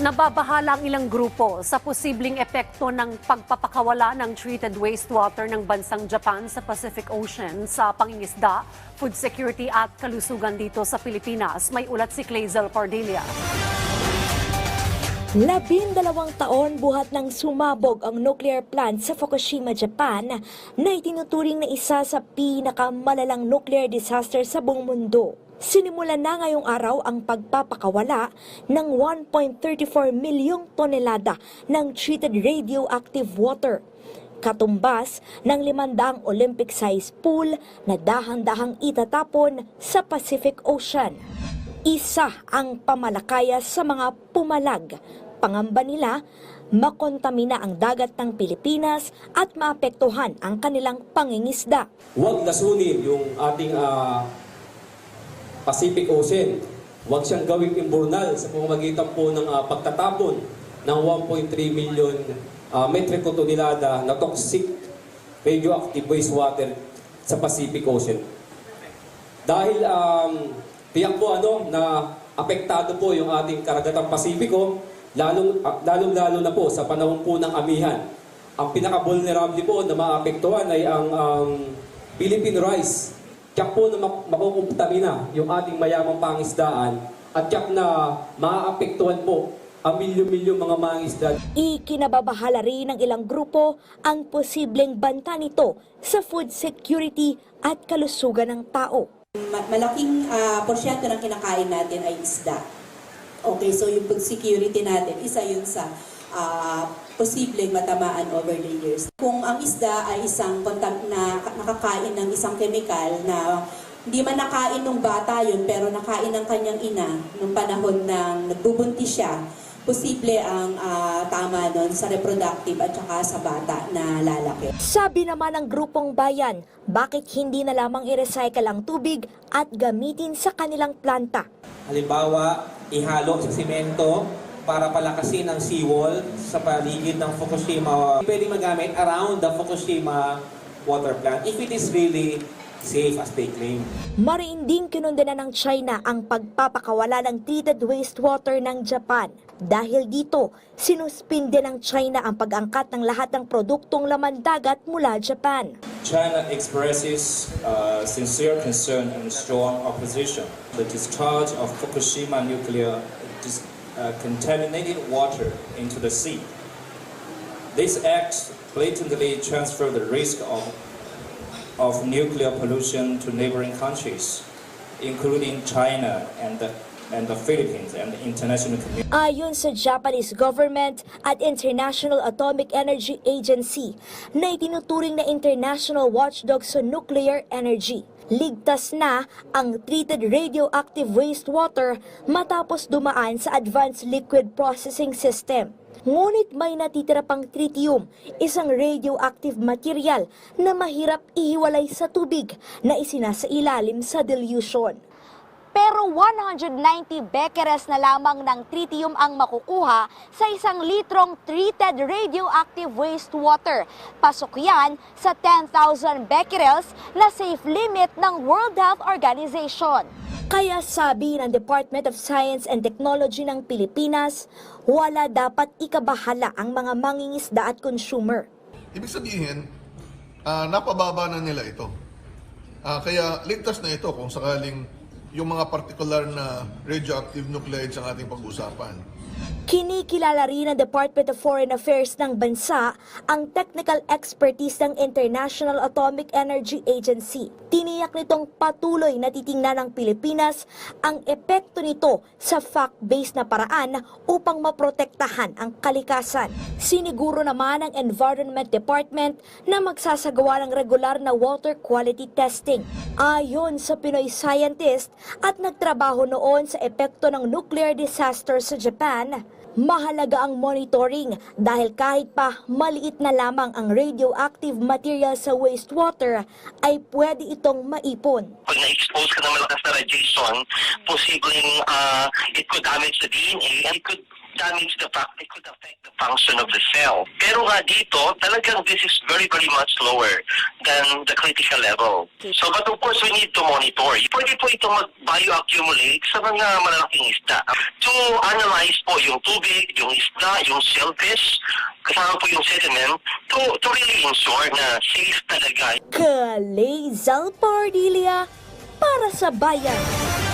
Nababahala ang ilang grupo sa posibleng epekto ng pagpapakawala ng treated wastewater ng bansang Japan sa Pacific Ocean sa pangingisda, food security at kalusugan dito sa Pilipinas. May ulat si Clazel Pardilia. Labindalawang taon buhat ng sumabog ang nuclear plant sa Fukushima, Japan na itinuturing na isa sa pinakamalalang nuclear disaster sa buong mundo. Sinimulan na ngayong araw ang pagpapakawala ng 1.34 milyong tonelada ng treated radioactive water. Katumbas ng limandang Olympic-sized pool na dahan-dahang itatapon sa Pacific Ocean. Isa ang pamalakaya sa mga pumalag. Pangamba nila, makontamina ang dagat ng Pilipinas at maapektuhan ang kanilang pangingisda. Huwag lasunin yung ating ah, Pacific Ocean. Huwag siyang gawing imburnal sa pamamagitan po ng ah, pagtatapon ng 1.3 million uh, metriko tonelada na toxic radioactive wastewater sa Pacific Ocean. Dahil um, tiyak po ano na apektado po yung ating karagatang Pasipiko, lalong, ah, lalong-lalo na po sa panahon po ng amihan. Ang pinaka-vulnerable po na maapektuhan ay ang um, Philippine rice. Tiyak po na mak- makukumptamina yung ating mayamang pangisdaan at tiyak na maapektuhan po ang milyon-milyon mga mangisda Ikinababahala rin ng ilang grupo ang posibleng banta nito sa food security at kalusugan ng tao. Ma- malaking ah, porsyento ng kinakain natin ay isda. Okay, so yung food security natin, isa yun sa ah, posibleng matamaan over the years. Kung ang isda ay isang kontam- na nakakain ng isang chemical na hindi man nakain ng bata yun, pero nakain ng kanyang ina nung panahon ng nagbubuntis siya, posible ang ah, tama nun sa reproductive at saka sa bata na lalaki. Sabi naman ng grupong bayan, bakit hindi na lamang i-recycle ang tubig at gamitin sa kanilang planta? Halimbawa, ihalo sa simento para palakasin ang seawall sa paligid ng Fukushima. Pwede magamit around the Fukushima water plant if it is really safe as they claim. Mariinding kinundena ng China ang pagpapakawala ng treated wastewater ng Japan. Dahil dito, sinuspinde ng China ang pag-angkat ng lahat ng produktong laman dagat mula Japan. China expresses uh, sincere concern and strong opposition to the discharge of Fukushima nuclear uh, contaminated water into the sea. This act blatantly transferred the risk of, of nuclear pollution to neighboring countries, including China and the, and the Philippines and the international community. Ayon sa Japanese government at International Atomic Energy Agency na itinuturing na international watchdog sa nuclear energy. Ligtas na ang treated radioactive wastewater matapos dumaan sa Advanced Liquid Processing System. Ngunit may natitira pang tritium, isang radioactive material na mahirap ihiwalay sa tubig na isinasa ilalim sa dilution. Pero 190 becquerels na lamang ng tritium ang makukuha sa isang litrong treated radioactive wastewater. Pasok yan sa 10,000 becquerels na safe limit ng World Health Organization. Kaya sabi ng Department of Science and Technology ng Pilipinas, wala dapat ikabahala ang mga mangingisda at consumer. Ibig sabihin, ah, napababa na nila ito. Ah, kaya ligtas na ito kung sakaling yung mga particular na radioactive nuclides ang ating pag-usapan. Kinikilala rin ng Department of Foreign Affairs ng bansa ang technical expertise ng International Atomic Energy Agency. Tiniyak nitong patuloy na titingnan ng Pilipinas ang epekto nito sa fact-based na paraan upang maprotektahan ang kalikasan. Siniguro naman ng Environment Department na magsasagawa ng regular na water quality testing. Ayon sa Pinoy scientist at nagtrabaho noon sa epekto ng nuclear disaster sa Japan, Mahalaga ang monitoring dahil kahit pa maliit na lamang ang radioactive material sa wastewater ay pwede itong maipon. pag na-expose ka ng malakas na radiation, posibleng uh, it could damage the DNA and could damage the fact it could affect the function of the cell. Pero nga dito, talagang this is very, very much lower than the critical level. So, but of course, we need to monitor. Pwede po ito mag-bioaccumulate sa mga malalaking isda. To analyze po yung tubig, yung isda, yung shellfish, kasama po yung sediment, to, to really ensure na safe talaga Kalay Zalpardilia para sa bayan.